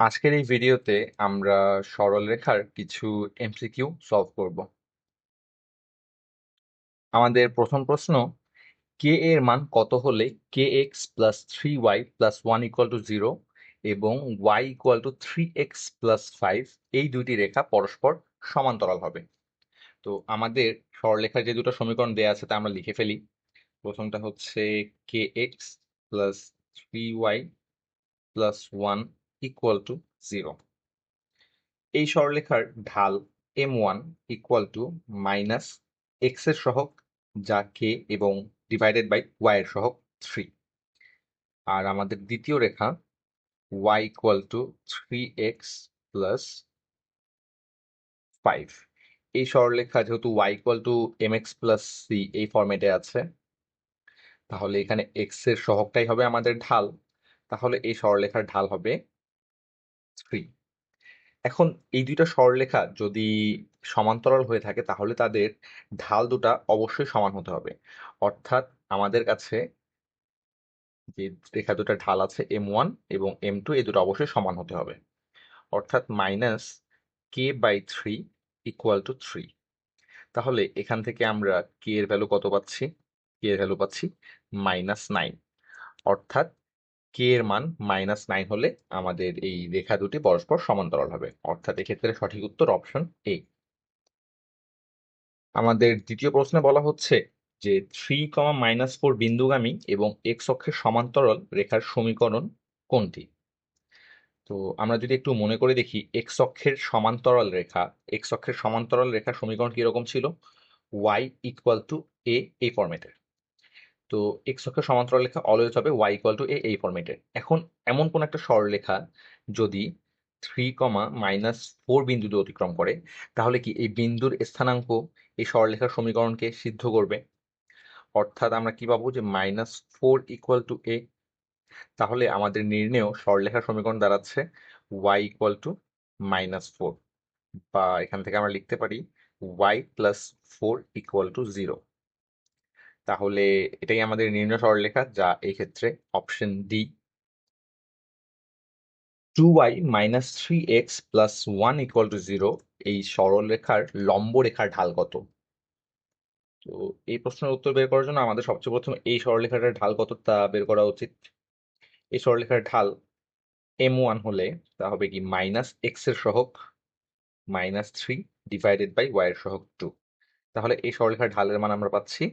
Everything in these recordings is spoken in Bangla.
আজকের এই ভিডিওতে আমরা সরলরেখার কিছু এমসিকিউ সলভ করব। আমাদের প্রথম প্রশ্ন কে এর মান কত হলে k x plus three y plus one equal to zero এবং y equal to three x plus five এই দুইটি রেখা পরস্পর সমান্তরাল হবে। তো আমাদের সরলরেখার যে দুটো সমীকরণ দেওয়া আছে তা আমরা লিখে ফেলি। প্রথমটা হচ্ছে k x plus three y plus one equal to zero এই সরলরেখার ঢাল m one equal to minus এক্সের সহগ যা কে এবং ডিভাইডেড বাই ওয়াই এর সহগ থ্রি আর আমাদের দ্বিতীয় রেখা y equal to three x plus five এই সরলরেখা যেহেতু y equal to m x plus c এই ফরম্যাটে আছে, তাহলে এখানে এক্সের সহগটাই হবে আমাদের ঢাল। তাহলে এই সরলরেখার ঢাল হবে থ্রি এখন এই দুইটা সরলরেখা যদি সমান্তরাল হয়ে থাকে, তাহলে তাদের ঢাল দুটা অবশ্যই সমান হতে হবে। অর্থাৎ আমাদের কাছে যে রেখা দুটা ঢাল আছে এম ওয়ান এবং এম টু এই দুটো অবশ্যই সমান হতে হবে। অর্থাৎ minus k by three equal to three তাহলে এখান থেকে আমরা কে এর ভ্যালু কত পাচ্ছি? কে এর ভ্যালু পাচ্ছি মাইনাস নাইন অর্থাৎ কে এর মান মাইনাস নাইন হলে আমাদের এই রেখা দুটি পরস্পর সমান্তরাল হবে। অর্থাৎ এক্ষেত্রে সঠিক উত্তর অপশন এ আমাদের দ্বিতীয় প্রশ্নে বলা হচ্ছে যে থ্রি কমা মাইনাস ফোর বিন্দুগামী এবং এক্স অক্ষের সমান্তরাল রেখার সমীকরণ কোনটি? তো আমরা যদি একটু মনে করে দেখি এক্স অক্ষের সমান্তরাল রেখা এক্স অক্ষের সমান্তরাল রেখার সমীকরণ কীরকম ছিল? ওয়াই ইকুয়াল টু এ এই ফরম্যাটের তো এক্স অক্ষের সমান্তরাল রেখা অলওয়েজ হবে ওয়াই ইকুয়াল টু এ এই ফরম্যাটের এখন এমন কোন একটা সরলরেখা যদি থ্রি কমা মাইনাস ফোর বিন্দুতে অতিক্রম করে, তাহলে কি এই বিন্দুর স্থানাঙ্ক এই সরলরেখার সমীকরণকে সিদ্ধ করবে? অর্থাৎ আমরা কি পাবো যে minus four equal to a তাহলে আমাদের নির্ণেয় সরলরেখার সমীকরণ দাঁড়াচ্ছে y equal to minus four বা এখান থেকে আমরা লিখতে পারি y plus four equal to zero তাহলে এটাই আমাদের নির্ণয় সরলরেখা, যা এই ক্ষেত্রে option D two y minus three x plus one equal to zero এই সরলরেখার লম্ব রেখার ঢাল কত? তো এই প্রশ্নের উত্তর বের করার জন্য আমাদের সবচেয়ে প্রথম এই সরলরেখাটার ঢাল কত তা বের করা উচিত? এই সরলরেখার ঢাল এম ওয়ান হলে তা হবে কি মাইনাস এক্সের minus three divided by y এর সহগ টু তাহলে এই সরলরেখার ঢালের মান আমরা পাচ্ছি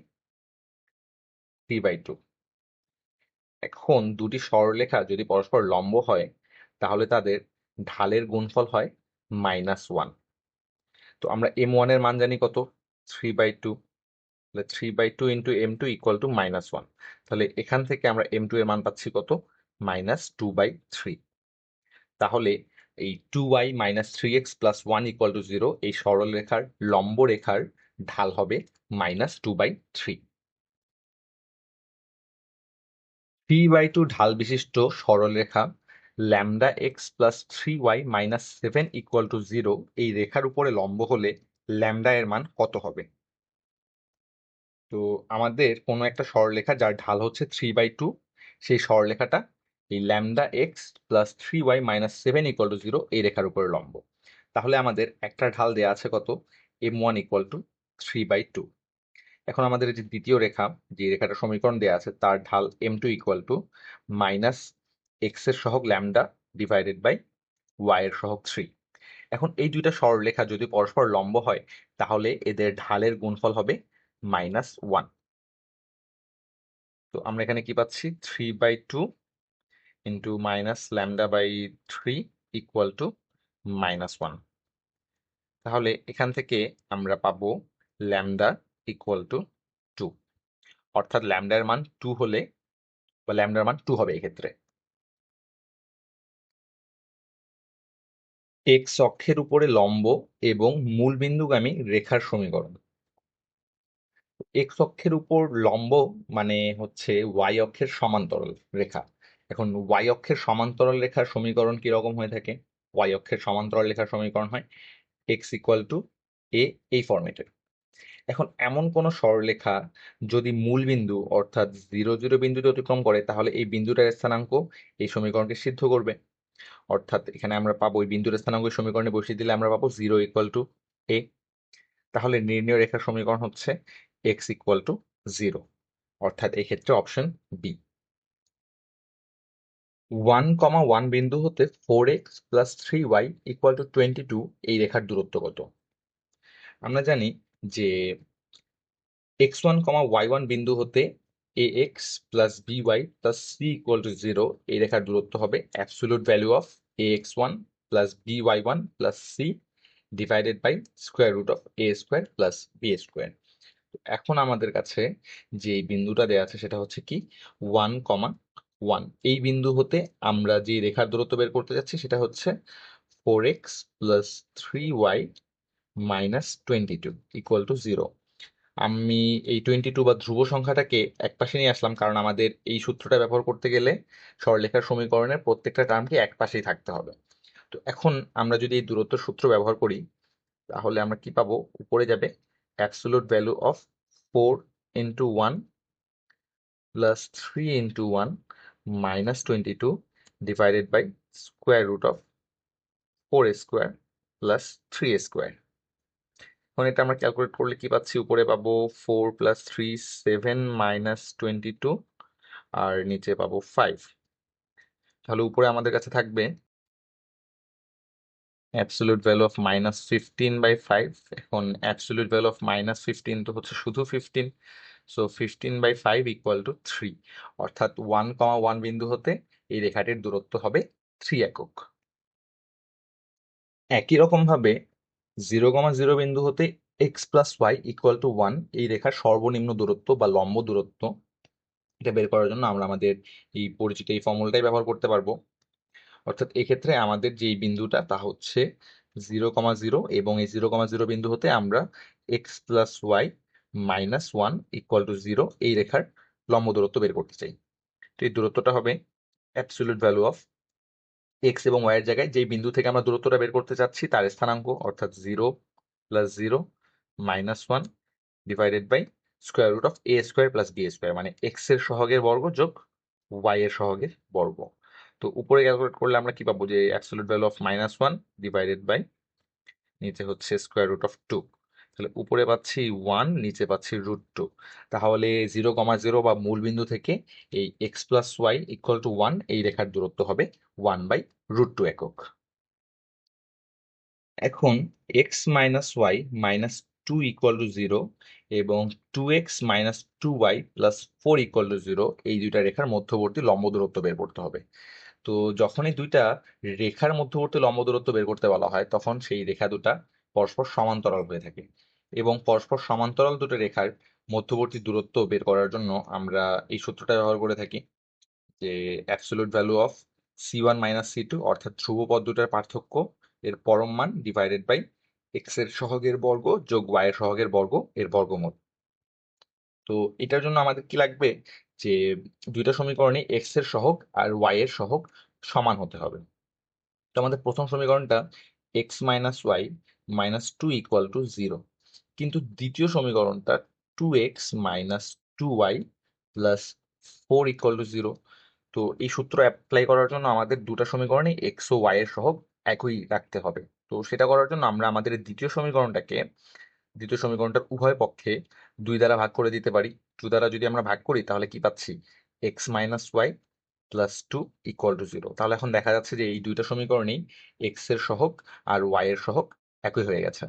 থ্রি বাই টু এখন দুটি সরলরেখা যদি পরস্পর লম্ব হয়, তাহলে তাদের ঢালের গুণফল হয় মাইনাস ওয়ান তো আমরা এম ওয়ানের মান জানি কত? থ্রি বাই টু তাহলে three by two into m two equal to minus one তাহলে এখান থেকে আমরা এম টু এর মান পাচ্ছি কত? মাইনাস টু বাই থ্রি তাহলে এই two y minus three x plus one equal to zero এই সরল রেখার লম্ব রেখার ঢাল হবে minus two by three three by two ঢাল বিশিষ্ট সরলরেখা, lambda x plus three y minus seven equal to zero এই রেখার উপরে লম্ব হলে ল্যামডা এর মান কত হবে? তো আমাদের কোনো একটা সরলরেখা যার ঢাল হচ্ছে থ্রি বাই টু সেই সরলরেখাটা এই lambda x plus three y minus seven equal to zero এই রেখার উপরে লম্ব। তাহলে আমাদের একটা ঢাল দেওয়া আছে কত? M one equal to three by two এখন আমাদের যে দ্বিতীয় রেখা, যে রেখাটা সমীকরণ দেওয়া আছে, তার ঢাল m two equal to minus এক্সের সহগ ল্যামডা ডিভাইডেড বাই ওয়াই এর সহগ থ্রি এখন এই দুইটা সরলরেখা যদি পরস্পর লম্ব হয়, তাহলে এদের ঢালের গুণফল হবে মাইনাস ওয়ান তো আমরা এখানে কি পাচ্ছি? Three by two into minus lambda by three equal to minus one তাহলে এখান থেকে আমরা পাবো ল্যামডা ইকুয়াল টু টু অর্থাৎ ল্যামডার মান টু হলে বা ল্যামডার মান টু হবে এক্ষেত্রে। এক্স অক্ষের উপরে লম্ব এবং মূল বিন্দুগামী রেখার সমীকরণ। এক্স অক্ষের উপর লম্ব মানে হচ্ছে ওয়াই অক্ষের সমান্তরাল রেখা। এখন ওয়াই অক্ষের সমান্তরাল রেখার সমীকরণ কি রকম হয়ে থাকে? ওয়াই অক্ষের সমান্তরাল রেখার সমীকরণ হয় এক্স ইকুয়াল টু এ এই ফরম্যাটের এখন এমন কোন সরলরেখা যদি মূল বিন্দু অর্থাৎ জিরো জিরো বিন্দুতে অতিক্রম করে, তাহলে এই বিন্দুটার স্থানাঙ্ক এই সমীকরণকে সিদ্ধ করবে। অর্থাৎ এখানে আমরা পাবো ওই বিন্দুর স্থানাঙ্ক সমীকরণে বসিয়ে দিলে আমরা পাবো জিরো ইকুয়াল টু এ তাহলে নির্ণয় রেখার সমীকরণ হচ্ছে এক্স ইকুয়াল টু জিরো অর্থাৎ এক্ষেত্রে option B one comma one বিন্দু হতে four x plus three y equal to twenty two এই রেখার দূরত্ব কত? আমরা জানি যে x one comma y one বিন্দু হতে a x plus b y plus c equal to zero এই রেখার দূরত্ব হবে absolute value of a x one plus b y one plus c divided by square root of a square plus b square এখন আমাদের কাছে যে বিন্দুটা দেওয়া আছে সেটা হচ্ছে কি ওয়ান কমা ওয়ান এই বিন্দু হতে আমরা যে রেখার দূরত্ব বের করতে যাচ্ছি সেটা হচ্ছে four x plus three y minus twenty two equal to zero আমি এই টোয়েন্টি টু বা ধ্রুব সংখ্যাটাকে এক পাশে নিয়ে আসলাম কারণ আমাদের এই সূত্রটা ব্যবহার করতে গেলে সরলরেখার সমীকরণের প্রত্যেকটা টার্মকে এক পাশেই থাকতে হবে। তো এখন আমরা যদি এই দূরত্ব সূত্র ব্যবহার করি, তাহলে আমরা কি পাবো? উপরে যাবে absolute value of four into one plus three into one minus twenty two divided by square root of four square plus three square এখন এটা আমরা ক্যালকুলেট করলে কি পাচ্ছি? উপরে পাবো four plus three seven minus twenty two আর নিচে পাবো ফাইভ তাহলে উপরে আমাদের কাছে থাকবে absolute value of minus fifteen by five এখন absolute value of minus fifteen তো হচ্ছে শুধু fifteen so fifteen by five equal to three অর্থাৎ ওয়ান কমা ওয়ান বিন্দু হতে এই রেখাটির দূরত্ব হবে থ্রি একক। একই রকম ভাবে জিরো কমা জিরো বিন্দু হতে x plus y equal to one এই রেখার সর্বনিম্ন দূরত্ব বা লম্ব দূরত্ব এটা বের করার জন্য আমরা আমাদের এই পরিচিত এই ফর্মুলাটাই ব্যবহার করতে পারব। অর্থাৎ এক্ষেত্রে আমাদের যে বিন্দুটা তা হচ্ছে জিরো কমা জিরো এবং এই জিরো কমা জিরো বিন্দু হতে আমরা x plus y minus one equal to zero এই রেখার লম্ব দূরত্ব বের করতে চাই। তো এই দূরত্বটা হবে অ্যাবসোলিউট ভ্যালু অফ এক্স এবং ওয়াই এর জায়গায় যেই বিন্দু থেকে আমরা দূরত্বটা বের করতে চাচ্ছি, তার স্থানাঙ্ক অর্থাৎ zero plus zero minus one divided by square root of a square plus b square মানে এক্সের সহগের বর্গ যোগ ওয়াই এর সহগের বর্গ। তো উপরে ক্যালকুলেট করলে আমরা কি পাবো? যে absolute value of minus one divided by নিচে হচ্ছে স্কোয়ার রুট অফ টু তাহলে উপরে পাচ্ছি ওয়ান নিচে পাচ্ছি রুট টু তাহলে জিরো কমা জিরো বা মূল বিন্দু থেকে এই x plus y equal to one এই রেখার দূরত্ব হবে ওয়ান বাই রুট টু একক। এখন x minus y minus two equal to zero এবং two x minus two y plus four equal to zero এই দুইটা রেখার মধ্যবর্তী লম্ব দূরত্ব বের করতে হবে। তো যখনই দুইটা রেখার মধ্যবর্তী লম্ব দূরত্ব বের করতে বলা হয়, তখন সেই রেখা দুটা পরস্পর সমান্তরাল হয়ে থাকে এবং পরস্পর সমান্তরাল দুটো রেখার মধ্যবর্তী দূরত্ব বের করার জন্য আমরা এই সূত্রটা ব্যবহার করে থাকি যে absolute value of c one minus c two অর্থাৎ ধ্রুবপদ দুটার পার্থক্য এর পরম মান ডিভাইডেড বাই এক্সের সহগের বর্গ যোগ ওয়াই এর সহগের বর্গ এর বর্গমূল। তো এটার জন্য আমাদের কি লাগবে? যে দুইটা সমীকরণে এক্সের সহগ আর ওয়াই এর সহগ সমান হতে হবে। তো আমাদের প্রথম সমীকরণটা x minus y minus two equal to zero কিন্তু দ্বিতীয় সমীকরণটা two x minus two y plus four equal to zero তো এই সূত্র অ্যাপ্লাই করার জন্য আমাদের দুটা সমীকরণে এক্স ও ওয়াই এর সহগ একই রাখতে হবে। তো সেটা করার জন্য আমরা আমাদের দ্বিতীয় সমীকরণটাকে দ্বিতীয় সমীকরণটার উভয় পক্ষে দুই দ্বারা ভাগ করে দিতে পারি। টু দ্বারা যদি আমরা ভাগ করি তাহলে কি পাচ্ছি? X minus y plus two equal to zero তাহলে এখন দেখা যাচ্ছে যে এই দুইটা সমীকরণেই এক্সের সহগ আর ওয়াই এর সহগ একই হয়ে গেছে।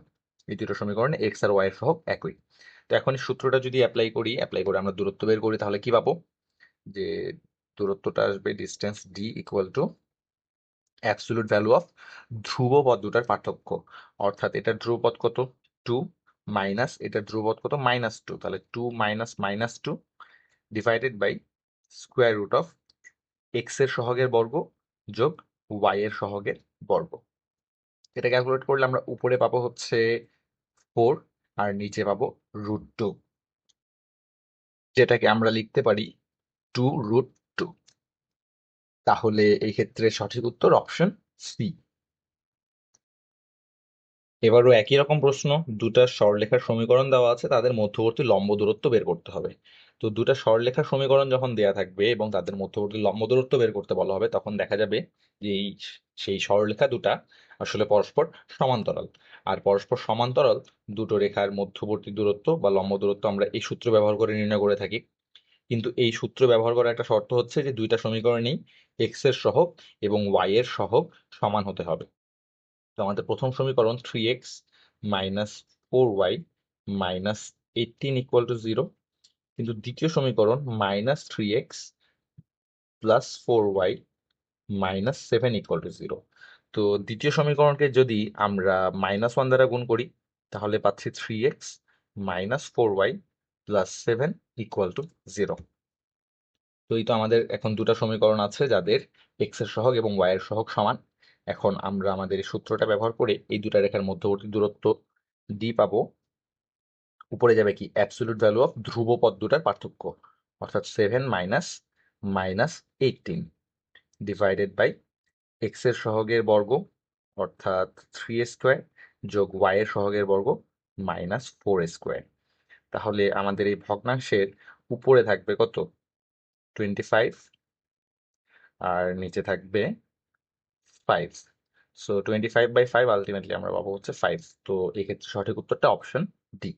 এই দুটো সমীকরণে এক্স আর ওয়াই এর সহগ একই। তো এখন সূত্রটা যদি অ্যাপ্লাই করি অ্যাপ্লাই করে আমরা দূরত্ব বের করি, তাহলে কি পাবো? যে দূরত্বটা আসবে distance D equal to absolute value of ধ্রুবপদ দুটার পার্থক্য। অর্থাৎ এটার ধ্রুবপদ কত? টু মাইনাস এটার ধ্রুবপদ কত? মাইনাস টু তাহলে two minus minus two divided by square root of এক্সের সহগের বর্গ যোগ ওয়াই এর সহগের বর্গ। এটা ক্যালকুলেট করলে আমরা উপরে পাবো হচ্ছে ফোর আর নিচে পাবো রুট টু যেটাকে আমরা লিখতে পারি টু রুট টু তাহলে এই ক্ষেত্রে সঠিক উত্তর অপশন সি এবারও একই রকম প্রশ্ন, দুটা সরলরেখার সমীকরণ দেওয়া আছে, তাদের মধ্যবর্তী লম্ব দূরত্ব বের করতে হবে। তো দুটা সরলরেখার সমীকরণ যখন দেয়া থাকবে এবং তাদের মধ্যবর্তী লম্ব দূরত্ব বের করতে বলা হবে, তখন দেখা যাবে যে এই সেই সরলরেখা দুটা আসলে পরস্পর সমান্তরাল। আর পরস্পর সমান্তরাল দুটো রেখার মধ্যবর্তী দূরত্ব বা লম্ব দূরত্ব আমরা এই সূত্র ব্যবহার করে নির্ণয় করে থাকি। কিন্তু এই সূত্র ব্যবহার করার একটা শর্ত হচ্ছে যে দুইটা সমীকরণেই এক্সের সহগ এবং ওয়াই এর সহগ সমান হতে হবে। তো আমাদের প্রথম সমীকরণ three x minus four y minus eighteen equal to zero কিন্তু দ্বিতীয় সমীকরণ minus three x plus four y minus seven equal to zero তো দ্বিতীয় সমীকরণকে যদি আমরা মাইনাস ওয়ান দ্বারা গুণ করি, তাহলে পাচ্ছি three x minus four y plus seven equal to zero তো এই তো আমাদের এখন দুটো সমীকরণ আছে যাদের এক্সের সহগ এবং ওয়াই এর সহগ সমান। এখন আমরা আমাদের এই সূত্রটা ব্যবহার করে এই দুটা রেখার মধ্যবর্তী দূরত্ব ডি পাবো। উপরে যাবে কি? অ্যাবসলিউট ভ্যালু অফ ধ্রুবপদ দুটার পার্থক্য। অর্থাৎ seven minus minus eighteen divided by এক্সের সহগের বর্গ, অর্থাৎ থ্রি স্কোয়ার যোগ ওয়াই এর সহগের বর্গ মাইনাস ফোর স্কোয়ার তাহলে আমাদের এই ভগ্নাংশের উপরে থাকবে কত? টোয়েন্টি ফাইভ আর নিচে থাকবে five so twenty five by five ultimately আমরা পাবো হচ্ছে ফাইভ তো এক্ষেত্রে সঠিক উত্তরটা অপশন ডি